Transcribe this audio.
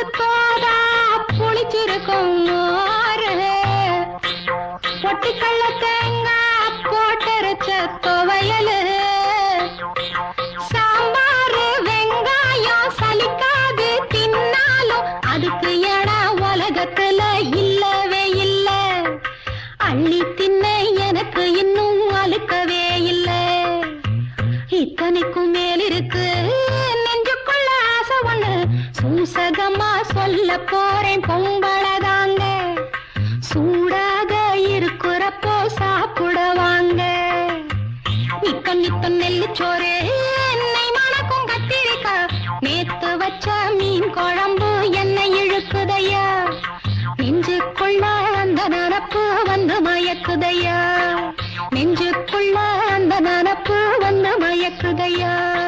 புளிப்பு தோதா புளிச்சிருக்கும் மோரு. பொட்டுக்கல்ல தேங்காய் போட்டரைச்ச துவையலு. சாம்பார் வெங்காயம் சலிக்காது தின்னாலும் அதுக்கு இடம் உலகத்துல இல்லவே இல்ல. அள்ளி தின்ன எனக்கு இன்னும் அழுக்கவே இல்ல. இத்தனைக்கும் மேலிருக்கு நெஞ்சுக்குள்ள ஆசை ஒண்ணு. சூசகமா சொல்ல போறேன் பொம்பளதாங்க சூடாக இருக்கிறப்போ சாப்பிட வாங்க. நித்தம் நித்த நெல்லிச்சோறு எண்ணெய் மணக்கும் கத்திரிக்காய். நேத்து வச்ச மீன் குழம்பு என்னை இழுக்குதையா. நெஞ்சுக்குள்ள அந்த நனப்பு வந்து மயக்குதையா. நெஞ்சுக்குள்ள அந்த நனப்பு வந்து மயக்குதையா.